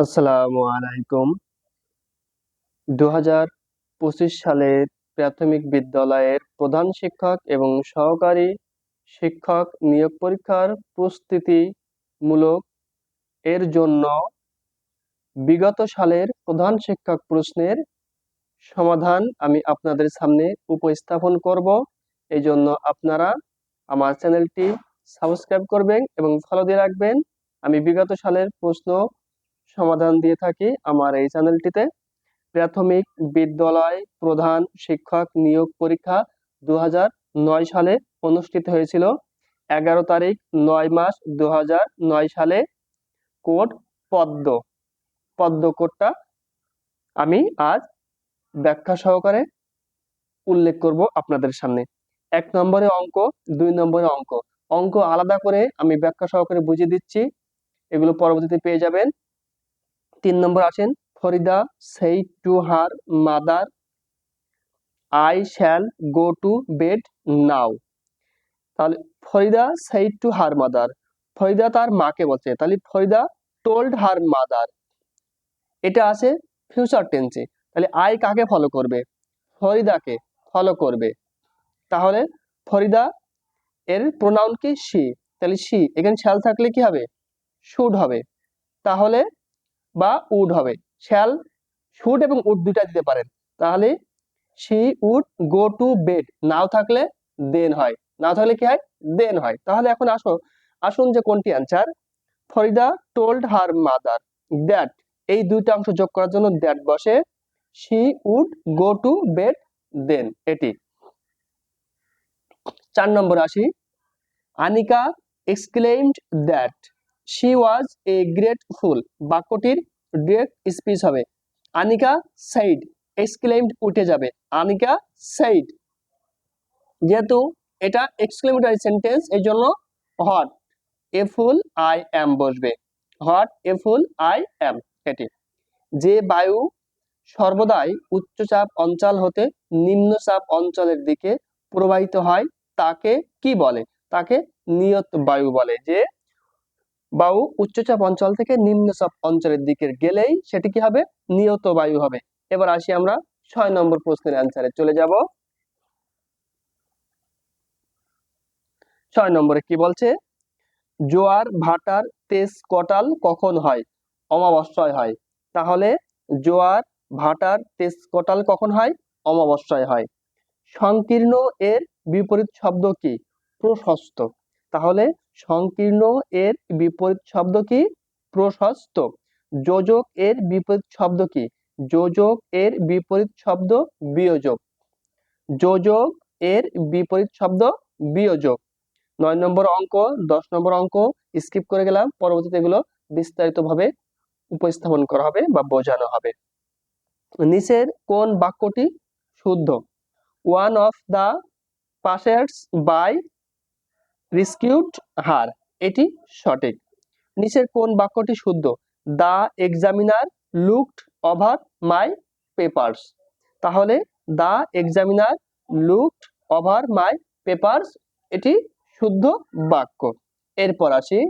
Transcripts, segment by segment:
আসসালামু আলাইকুম। দু পঁচিশ সালের প্রাথমিক বিদ্যালয়ের প্রধান শিক্ষক এবং সহকারী শিক্ষক নিয়োগ পরীক্ষার প্রস্তুতিমূলক এর জন্য বিগত সালের প্রধান শিক্ষক প্রশ্নের সমাধান আমি আপনাদের সামনে উপস্থাপন করব। এই জন্য আপনারা আমার চ্যানেলটি সাবস্ক্রাইব করবেন এবং ফলো দিয়ে রাখবেন। আমি বিগত সালের প্রশ্ন সমাধান দিয়ে থাকি আমার এই চ্যানেলটিতে। প্রাথমিক বিদ্যালয় প্রধান শিক্ষক নিয়োগ পরীক্ষা দু হাজার নয় সালে অনুষ্ঠিত হয়েছিল। এগারো তারিখ নয় মাস দু হাজার নয় সালে কোড পদ্ম। পদ্ম কোডটা আমি আজ ব্যাখ্যা সহকারে উল্লেখ করব আপনাদের সামনে। এক নম্বরে অঙ্ক, দুই নম্বরে অঙ্ক। অঙ্ক আলাদা করে আমি ব্যাখ্যা সহকারে বুঝিয়ে দিচ্ছি। এগুলো পরবর্তীতে পেয়ে যাবেন। তিন নম্বর আছেন ফরিদা সেই to her mother. I shall go to bed now. তাহলে ফরিদা সেই টু হার মাদার। ফরিদা তার মাকে বলছে। তাহলে ফরিদা টোল্ড হার মাদার। এটা আছে ফিউচার টেন্সে। তাহলে আই কাকে ফলো করবে? ফরিদাকে ফলো করবে। তাহলে ফরিদা এর প্রোনাউন কি? সি। তাহলে সি। এখানে শ্যাল থাকলে কি হবে? শুড হবে। তাহলে বা উড হবে। শ্যাল, শুড এবং উড দুইটা দিতে পারেন। তাহলে she would go to bed, now থাকলে দেন হয়। নাও থাকলে কি হয়? দেন হয়। তাহলে এখন আসো, আসুন যে কোনটি answer Farida told her mother that এই দুইটা অংশ যোগ করার জন্য দ্যাট বসে she would go to bed then এটি। চার নম্বর আসি। Anika exclaimed that she was a great fool বাক্যটির ডিরেক্ট স্পিচ হবে। আনিকা সাইড এক্সক্লেইমড উঠে যাবে। আনিকা সাইড যেহেতু এটা এক্সক্লেমেটরি সেন্টেন্স এই জন্য what a fool I am বসবে। What a fool I am এটি। যে বায়ু সর্বদাই উচ্চচাপ অঞ্চল হতে নিম্নচাপ অঞ্চলের দিকে প্রবাহিত হয়, তাকে কি বলে? তাকে নিয়ত বায়ু বলে। যে বায়ু উচ্চচাপ অঞ্চল থেকে নিম্নচাপ অঞ্চলের দিকে গেলেই সেটি কি হবে? নিয়ত বায়ু হবে। এবার আসি আমরা ছয় নম্বর প্রশ্নের অ্যান্সারে চলে যাব। ছয় নম্বরে কি বলছে? জোয়ার, ভাটার, তেজ, কটাল কখন হয়? অমাবস্যায় হয়। তাহলে জোয়ার, ভাটার, তেজ, কটাল কখন হয়? অমাবস্যায় হয়। সংকীর্ণ এর বিপরীত শব্দ কি? প্রশস্ত। তাহলে সংকীর্ণ এর বিপরীত শব্দ কি? প্রশস্ত। যোজক এর বিপরীত শব্দ কি? যোজক এর বিপরীত শব্দ বিয়োজক। যোজক এর বিপরীত শব্দ বিয়োজক। নয় নম্বর অঙ্ক, দশ নম্বর অঙ্ক স্কিপ করে গেলাম। পরবর্তীতে এগুলো বিস্তারিতভাবে উপস্থাপন করা হবে বা বোঝানো হবে। নিচের কোন বাক্যটি শুদ্ধ? ওয়ান অফ দ্য পাশেটস বাই রিসকিউড হার, এটি সঠিক। নিচের কোন বাক্যটি শুদ্ধ? The examiner looked over my papers. তাহলে the examiner looked over my papers এটি শুদ্ধ বাক্য। এরপর আসি।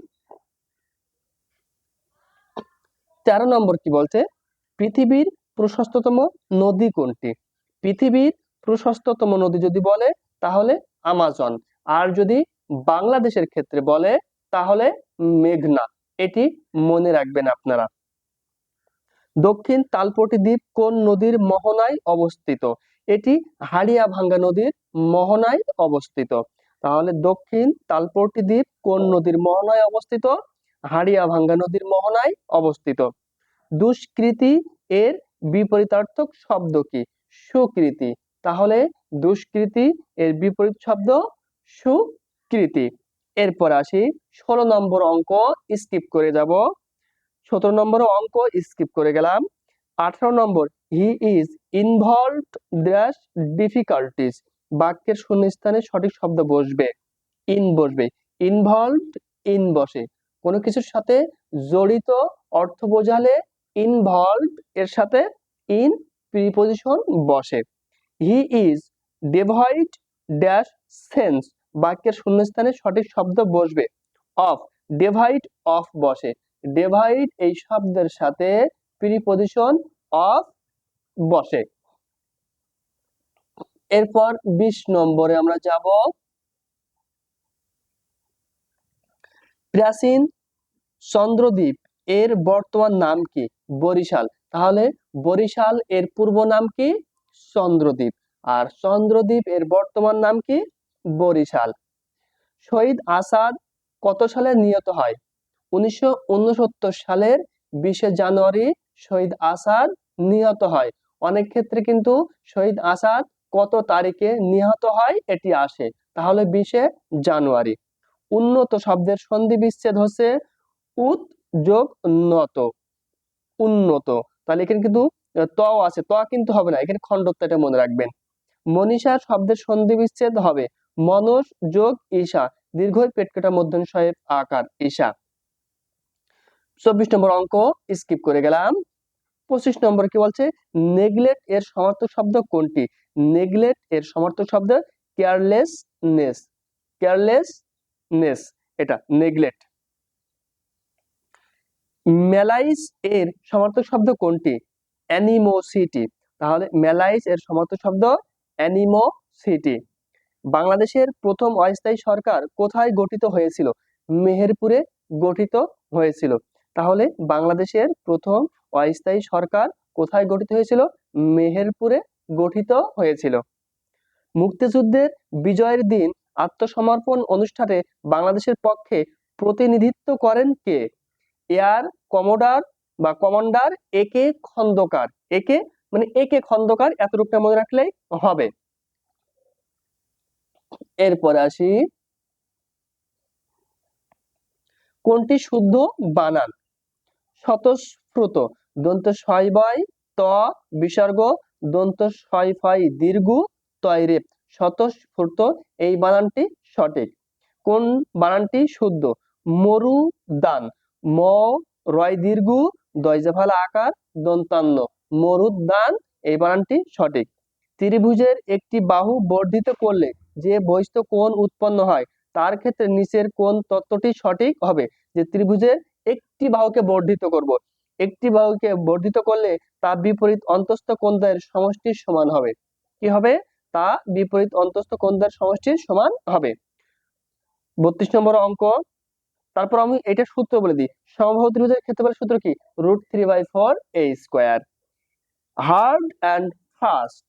তেরো নম্বর কি বলছে? পৃথিবীর প্রশস্ততম নদী কোনটি? পৃথিবীর প্রশস্ততম নদী যদি বলে, তাহলে আমাজন। আর যদি বাংলাদেশের ক্ষেত্রে বলে, তাহলে মেঘনা। এটি মনে রাখবেন আপনারা। দক্ষিণ তালপটি দ্বীপ কোন নদীর মোহনায় অবস্থিত? এটি হাড়িয়াভাঙ্গা নদীর মোহনায় অবস্থিত। তাহলে দক্ষিণ তালপটি দ্বীপ কোন নদীর মোহনায় অবস্থিত? হাড়িয়াভাঙ্গা নদীর মোহনায় অবস্থিত। দুষ্কৃতি এর বিপরীতার্থক শব্দ কি? সুকৃতি। তাহলে দুষ্কৃতি এর বিপরীত শব্দ সুকৃতি এরপর আসি, ষোলো নম্বর অঙ্ক স্কিপ করে যাব। সতেরো নম্বর অঙ্ক স্কিপ করে গেলাম। আঠারো নম্বর he is involve dash difficulties বাক্যের শূন্যস্থানে সঠিক শব্দ বসবে। ইন বসবে। ইনভলভ ইন বসে। কোনো কিছুর সাথে জড়িত অর্থ বোঝালে ইনভলভ এর সাথে ইন প্রিপোজিশন বসে। He is devoid dash sense বাক্যের শূন্যস্থানে সঠিক শব্দ বসবে। অফ, ডেভাইড, অফ বসে। ডিভাইড এই শব্দের সাথে প্রিপজিশন অফ বসে। এরপর বিশ নম্বরে আমরা যাব। প্রাচীন চন্দ্রদ্বীপ, এর বর্তমান নাম কি? বরিশাল। তাহলে বরিশাল এর পূর্ব নাম কি? চন্দ্রদ্বীপ। আর চন্দ্রদ্বীপ এর বর্তমান নাম কি? বরিশাল। শহীদ আসাদ কত সালে নিহত হয়? উনিশশো সালের বিশে জানুয়ারি শহীদ আসাদ নিহত হয়। অনেক ক্ষেত্রে কিন্তু শহীদ আসাদ কত তারিখে নিহত হয় এটি আসে। তাহলে বিশে জানুয়ারি। উন্নত শব্দের সন্ধি বিচ্ছেদ হচ্ছে উত যোগ নত। উন্নত। তাহলে এখানে কিন্তু ত আছে। ত কিন্তু হবে না। এখানে খণ্ডত্ব এটা মনে রাখবেন। মনীষা শব্দের সন্ধি বিচ্ছেদ হবে মনস যোগ ঈশা। দীর্ঘ পেট কাটা মধ্যম সাহেব আকার ঈশা। চব্বিশ নম্বর অঙ্ক স্কিপ করে গেলাম। পঁচিশ নম্বর কি বলছে? নেগলেক্ট এর সমার্থক শব্দ কোনটি? নেগলেক্ট এর সমার্থক শব্দ কেয়ারলেসনেস কেয়ারলেসনেস এটা নেগলেক্ট মেলাইস এর সমার্থক শব্দ কোনটি? অ্যানিমোসিটি তাহলে মেলাইস এর সমার্থক শব্দ অ্যানিমোসিটি বাংলাদেশের প্রথম অস্থায়ী সরকার কোথায় গঠিত হয়েছিল? মেহেরপুরে গঠিত হয়েছিল। তাহলে বাংলাদেশের প্রথম অস্থায়ী সরকার কোথায় গঠিত হয়েছিল? মেহেরপুরে গঠিত হয়েছিল। মুক্তিযুদ্ধের বিজয়ের দিন আত্মসমর্পণ অনুষ্ঠানে বাংলাদেশের পক্ষে প্রতিনিধিত্ব করেন কে? এয়ার কমোডার বা কমান্ডার একে খন্দকার। একে মানে একে খন্দকার এতটুকটা মনে রাখলেই হবে। এরপরে আসি। কোনটি শুদ্ধ? বানান। স্বতঃস্ফূর্ত। দন্ত বয়, ত, বিসর্গ। দন্ত ফয়, দীর্ঘ তয়রেপ স্বতঃস্ফূর্ত। এই বানানটি সঠিক। কোন বানানটি শুদ্ধ? মরু দান ম, রয় দীর্ঘ, দয়জাফালা আকার, দন্তান্ন। মরুদ্দান এই বানানটি সঠিক। ত্রিভুজের একটি বাহু বর্ধিত করলে যে বহিস্থ কোণ উৎপন্ন হয়, তার ক্ষেত্রে নিচের কোন তত্ত্বটি সঠিক হবে যে ত্রিভুজের একটি বাহুকে বর্ধিত করব। একটি বাহুকে বর্ধিত করলে তা বিপরীত অন্তস্থ কোণদের সমষ্টির সমান হবে। কি হবে? তা বিপরীত অন্তস্থ কোণদের সমষ্টির সমান হবে। বত্রিশ নম্বর অঙ্ক। তারপর আমি এটা সূত্র বলে দিই। সমবাহু ত্রিভুজের ক্ষেত্রফলের সূত্র কি? Root three by four a square. Hard and fast.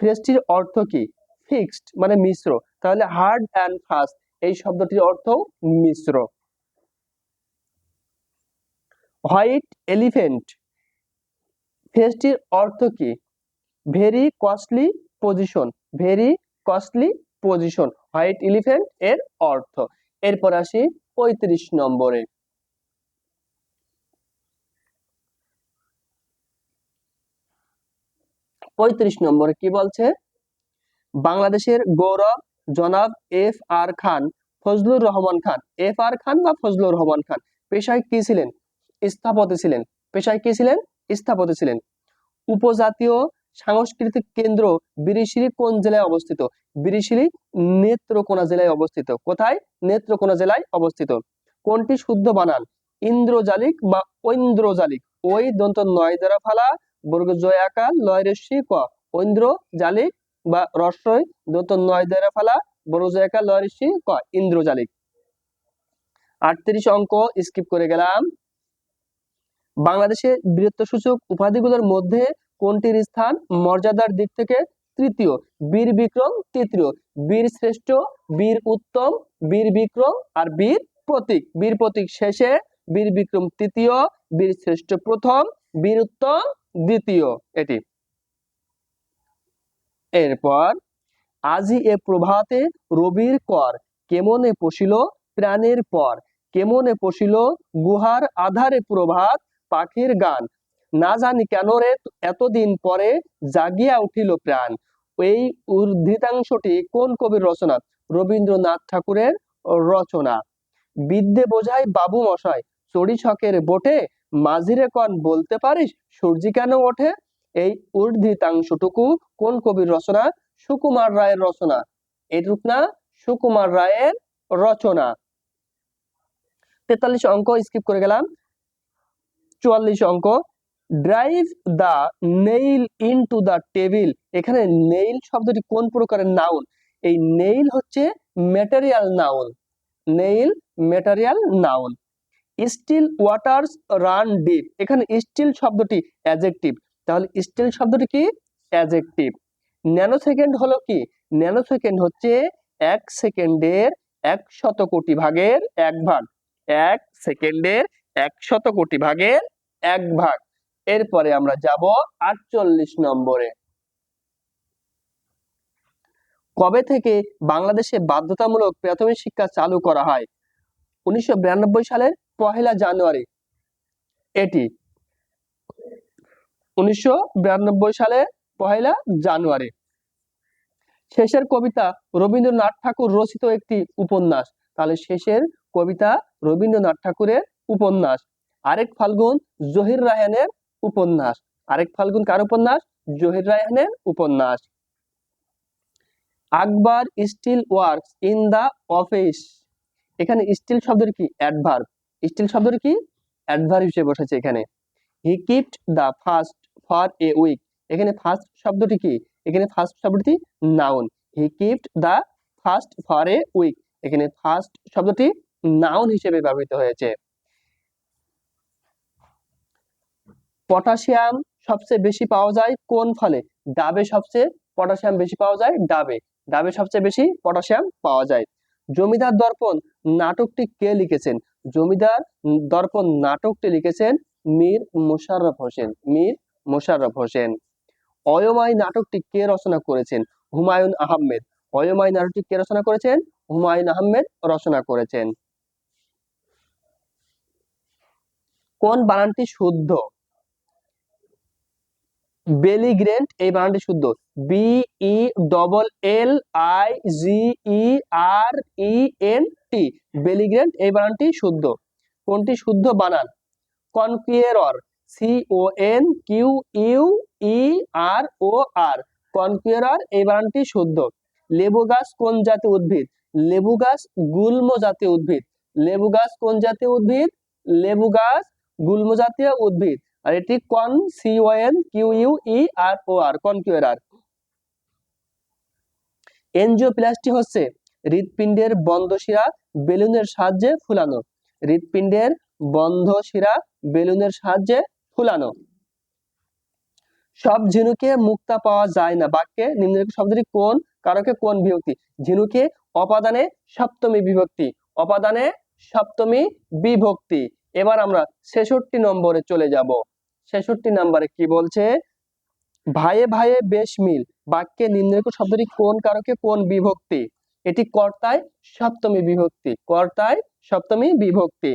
ফ্রেজটির অর্থ কি? ফিক্সড মানে মিশ্র। তাহলে হার্ড অ্যান্ড ফাস্ট এই শব্দটির অর্থ মিশ্র। হোয়াইট এলিফেন্ট ফ্রেজটির অর্থ কি? Very costly position very costly position white elephant এর অর্থ। এরপর আসি পঁয়ত্রিশ নম্বরে। পঁয়ত্রিশ নম্বরে কি বলছে? বাংলাদেশের গৌরব জনাব F R Khan, Fazlur Rahman Khan. F R Khan বা ফজলুর রহমান খান? পেশায় কি ছিলেন? স্থাপতি ছিলেন। পেশায় কি ছিলেন? স্থাপতি ছিলেন। উপজাতীয় সাংস্কৃতিক কেন্দ্র বিরিশিরি কোন জেলায় অবস্থিত? বিরিশিরি নেত্রকোনা জেলায় অবস্থিত। কোথায়? নেত্রকোনা জেলায় অবস্থিত। কোনটি শুদ্ধ বানান? ইন্দ্রজালিক বা ঐন্দ্রজালিক? ওই দন্ত নয় দ্বারা ফালা বর্গ জয় আকার লয় রেশি ক? ঐন্দ্র জালিক বা রস্বই দন্ত নয় দ্বারা ফালা বর্গ জয় আকার লয় রেশি ক ইন্দ্রজালিক আটত্রিশ অঙ্ক স্কিপ করে গেলাম। বাংলাদেশের বীরত্ব সূচক উপাধিগুলোর মধ্যে কোনটির স্থান মর্যাদার দিক থেকে তৃতীয়? বীর বিক্রম, তৃতীয়। বীর শ্রেষ্ঠ, বীর উত্তম, বীর বিক্রম আর বীর প্রতীক। বীর প্রতীক শেষে, বীর বিক্রম তৃতীয়, বীর শ্রেষ্ঠ প্রথম, বীর উত্তম দ্বিতীয়। এটি। এরপর, আজি এ প্রভাতে রবির কর কেমনে পশিল প্রাণের পর? কেমনে পশিল গুহার আধারে প্রভাত পাখির গান? না জানি কেন রে এতদিন পরে জাগিয়া উঠিল প্রাণ। এই উদ্ধৃতাংশটি কোন কবির রচনা? রবীন্দ্রনাথ ঠাকুরের রচনা। বিদ্যে বোঝাই বাবু মশাই চড়ি ছকের বোটে, মাঝিরে কন বলতে পারিস সূর্যি কেন ওঠে? এই উর্ধিতাংশটুকু কোন কবির রচনা? সুকুমার রায়ের রচনা। এটুক না, সুকুমার রায়ের রচনা। তেতাল্লিশ অঙ্ক স্কিপ করে গেলাম। চুয়াল্লিশ অঙ্ক। Drive the nail into the table এখানে নেইল শব্দটি কোন প্রকারের নাউন এই নেইল হচ্ছে material noun nail material noun still waters run deep এখানে স্টিল শব্দটি অ্যাজেক্টিভ তাহলে স্টিল শব্দটি কি? অ্যাজেক্টিভ ন্যানো সেকেন্ড হলো কি? ন্যানো সেকেন্ড হচ্ছে এক সেকেন্ডের এক শত কোটি ভাগের এক ভাগ। এক সেকেন্ডের এক শত কোটি ভাগের এক ভাগ। এরপরে আমরা যাব আটচল্লিশ নম্বরে। কবে থেকে বাংলাদেশে বাধ্যতামূলক প্রাথমিক শিক্ষা চালু করা হয়? উনিশশো বিরানব্বই সালের পহেলা জানুয়ারি। এটি উনিশশো বিরানব্বই সালে পহেলা জানুয়ারি। শেষের কবিতা রবীন্দ্রনাথ ঠাকুর রচিত একটি উপন্যাস। তাহলে শেষের কবিতা রবীন্দ্রনাথ ঠাকুরের উপন্যাস। আরেক ফাল্গুন জহির রায়হানের উপন্যাস। আরেক ফাল্গুন কার উপন্যাস? জহির রায়হানের উপন্যাস। Akbar still works in the office. এখানে স্টিল শব্দের কি? অ্যাডভার্ব স্টিল শব্দের কি? অ্যাডভার্ব হিসেবে বসেছে এখানে। He kept the first for a week এখানে ফার্স্ট শব্দটি কি? এখানে ফার্স্ট শব্দটি noun he kept the first for a week এখানে ফার্স্ট শব্দটি নাউন হিসেবে ব্যবহৃত হয়েছে। পটাশিয়াম সবচেয়ে বেশি পাওয়া যায় কোন ফলে? ডাবে সবচেয়ে পটাশিয়াম বেশি পাওয়া যায় ডাবে। ডাবে সবচেয়ে বেশি পটাশিয়াম পাওয়া যায়। জমিদার দর্পণ নাটকটি কে লিখেছেন? জমিদার দর্পণ নাটকটি লিখেছেন মীর মোশাররফ হোসেন, মীর মোশাররফ হোসেন। অয়মাই নাটকটি কে রচনা করেছেন? হুমায়ুন আহমেদ। অয়মাই নাটকটি কে রচনা করেছেন? হুমায়ুন আহমেদ রচনা করেছেন। কোন বানানটি শুদ্ধ? বেলিগ্রেন্ট, এই বানানটি শুদ্ধ। B E double L I G E R E N T belligerent, এই বানানটি শুদ্ধ। কোনটি শুদ্ধ বানান? Conqueror C O N Q U E R O R conqueror এই বানানটি শুদ্ধ। লেবু গাছ কোন জাতীয় উদ্ভিদ? লেবু গাছ গুল্ম জাতীয় উদ্ভিদ। লেবু গাছ কোন জাতীয় উদ্ভিদ? লেবু গাছ গুল্ম জাতীয় উদ্ভিদ। আর এটি con C O N Q U E R O R conqueror angioplasty হচ্ছে হৃৎপিণ্ডের বন্ধ শিরা বেলুনের সাহায্যে ফুলানো। হৃৎপিণ্ডের বন্ধ শিরা বেলুনের সাহায্যে ফুলানো। সব ঝিনুকে মুক্তা পাওয়া যায় না। বাক্যে নিম্নলিখিত শব্দটি কোন, কারকে কোন বিভক্তি? ঝিনুকে অপাদানে সপ্তমী বিভক্তি, অপাদানে সপ্তমী বিভক্তি। এবার আমরা ছেষট্টি নম্বরে চলে যাব। ছেষট্টি নম্বরে কি বলছে? ভাইয়ে ভাইয়ে বেশ মিল। বাক্যে নিম্নলিখিত শব্দটি কোন, কারকে কোন বিভক্তি? এটি কর্তায় সপ্তমী বিভক্তি, কর্তায় সপ্তমী বিভক্তি।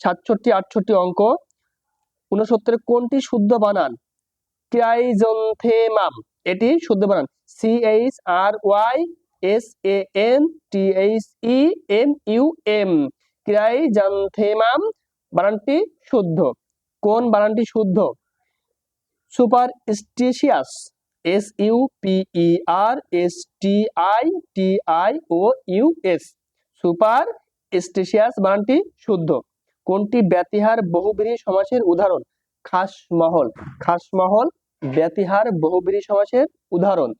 সাতষট্টি, আটষট্টি অঙ্ক। উনসত্তরে কোনটি শুদ্ধ বানান? ক্রাইজন্থেমাম এটি শুদ্ধ বানান। C H R Y S A N T H E M U M chrysanthemum বানানটি শুদ্ধ। কোন বানানটি শুদ্ধ? Superstitious S U P E R S T I T I O U S superstitious বানানটি শুদ্ধ। কোনটি ব্যতিহার বহুব্রীহি সমাসের উদাহরণ? খাসমহল খাসমহল ব্যতিহার বহুব্রীহি সমাসের উদাহরণ।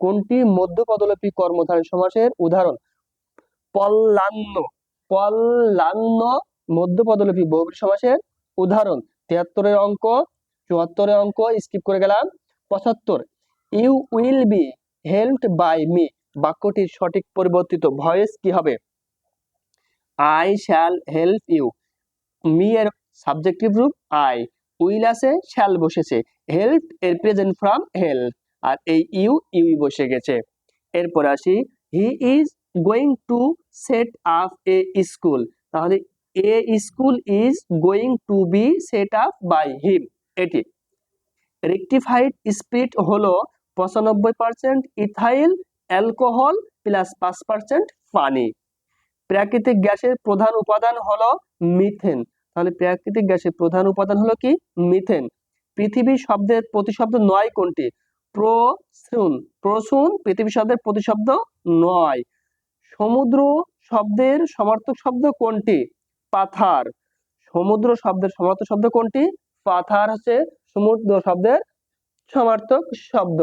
কোনটি মধ্য মধ্যপদলোপী কর্মধারী সমাসের উদাহরণ? পল্লান্ন। পল্লান্ন মধ্য মধ্যপদলোপী বহুব্রীহি সমাসের উদাহরণ। তিয়াত্তরের অঙ্ক, চুয়াত্তরের অঙ্ক, স্কিপ করে গেলাম। পঁচাত্তর। You will be helped by me. বাক্যটির সঠিক পরিবর্তিত ভয়েস কি হবে? I shall help you. Me এর সাবজেক্টিভ রূপ আই উইল আছে, শ্যাল বসেছে। হেল্প এর প্রেজেন্ট ফ্রম হেল্প। আর এই ইউ ইউ বসে গেছে। এরপর আসি, he is going to set up a school. তাহলে a school is going to be set up by him. এটি। রেকটিফাইড স্পিরিট হলো পঁচানব্বই পার্সেন্ট ইথাইল, অ্যালকোহল, প্লাস পাঁচ পার্সেন্ট পানি। প্রাকৃতিক গ্যাসের প্রধান উপাদান হলো মিথেন। তাহলে প্রাকৃতিক গ্যাসের প্রধান উপাদান হলো কি? মিথেন। পৃথিবী শব্দের প্রতিশব্দ নয় কোনটি? প্রসুন। প্রসুন পৃথিবী শব্দের প্রতিশব্দ নয়। সমুদ্র শব্দের সমার্থক শব্দ কোনটি? পাথার। সমুদ্র শব্দের সমার্থক শব্দ কোনটি? পাথার হচ্ছে সমুদ্র শব্দের সমার্থক শব্দ।